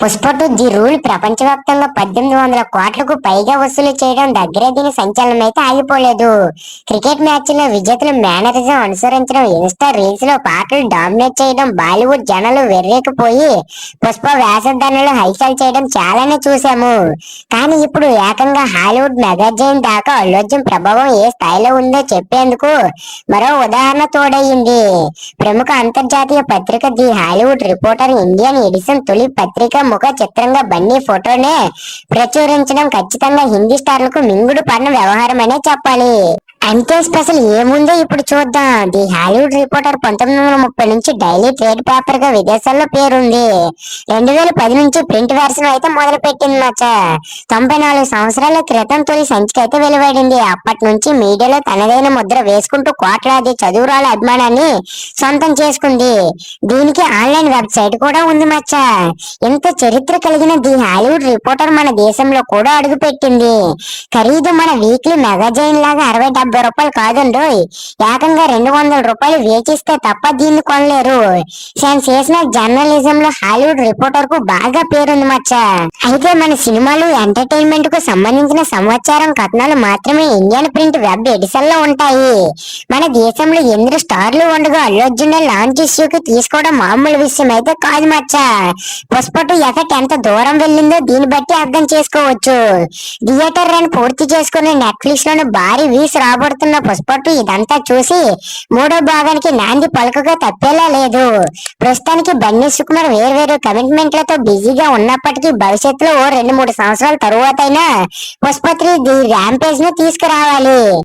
Pushpa two the rule ప్రపంచవ్యాప్తంగా పద్దెనిమిది వందల కోట్లకు పైగా వసూలు చేయడం దగ్గరే దీని సంచలనం అయితే ఆగిపోలేదు. క్రికెట్ మ్యాచ్లో విజేతలు మేనరిజం అనుసరించడం ఇన్స్టా రీల్స్లో పాటలు డామినేట్ చేయడం బాలీవుడ్ జనాలు వెర్రేకపోయి పుష్ప వేషధారణలు హైసల్ చేయడం చాలానే చూసాము కానీ ఇప్పుడు ఏకంగా హాలీవుడ్ మెగాజైన్ దాకా అల్లోజం ప్రభావం ఏ స్థాయిలో ఉందో చెప్పేందుకు మరో ఉదాహరణ తోడయ్యింది ప్రముఖ అంతర్జాతీయ పత్రిక the Hollywood reporter Indian edition తొలి పత్రిక ముఖ చిత్రంగా బన్నీ ఫోటోనే ప్రచురించడం ఖచ్చితంగా హిందీ స్టార్లకు మింగుడు పడిన వ్యవహారమనే చెప్పాలి. అంతే స్పెషల్ ఏముందో ఇప్పుడు చూద్దాం. ది హాలీవుడ్ రిపోర్టర్ పంతొమ్మిది వందల ముప్పై నుంచి డైలీ ట్రేడ్ పేపర్గా విదేశాల్లో పేరుంది. రెండు వేల పది నుంచి ప్రింట్ వెర్షన్ అయితే మొదలు పెట్టింది మచ్చ తొంభై నాలుగు సంవత్సరాల క్రితం తొలి సంచిక అయితే వెలువడింది. అప్పటి నుంచి మీడియాలో తనదైన ముద్ర వేసుకుంటూ కోట్లాది చదువురాల అభిమానాన్ని సొంతం చేసుకుంది. దీనికి ఆన్లైన్ వెబ్సైట్ కూడా ఉంది మచ్చ. ఇంత చరిత్ర కలిగిన ది హాలీవుడ్ రిపోర్టర్ మన దేశంలో కూడా అడుగు పెట్టింది ఖరీదు మన వీక్లీ మెగాజైన్ లాగా అరవై డెబ్బై రూపాయలు కాదండు ఏకంగా రెండు వందల రూపాయలు వేచిస్తే తప్ప దీన్ని కొనలేరు. చేసిన జర్నలిజం లో హాలీవుడ్ రిపోర్టర్కు బాగా పేరుంది మచ్చ. అయితే మన సినిమాలు ఎంటర్టైన్మెంట్కు సంబంధించిన సమాచారం కథనాలు మాత్రమే ఇండియన్ ప్రింట్ వెబ్ ఎడిషన్లో ఉంటాయి. మన దేశంలో ఎందరు స్టార్లు ఉండగా అల్లు అర్జున్ లాంచ్ ఇష్యూకి తీసుకోవడం మామూలు విషయం అయితే కాదు మచ్చ. పుష్పటు ఎఫెక్ట్ ఎంత దూరం వెళ్ళిందో దీన్ని బట్టి అర్థం చేసుకోవచ్చు. థియేటర్ రన్ పూర్తి చేసుకుని నెట్ఫ్లిక్స్లోని భారీ వీస్ కనబడుతున్న పుష్పట్టు ఇదంతా చూసి మూడో భాగానికి నాంది పలుకగా తప్పేలా లేదు. ప్రస్తుతానికి బన్నీ సుకుమార్ వేర్వేరు కమిట్మెంట్లతో బిజీగా ఉన్నప్పటికీ భవిష్యత్తులో ఓ రెండు మూడు సంవత్సరాల తరువాత అయినా పుష్పత్రి ది ర్యాంపేజ్ను తీసుకురావాలి.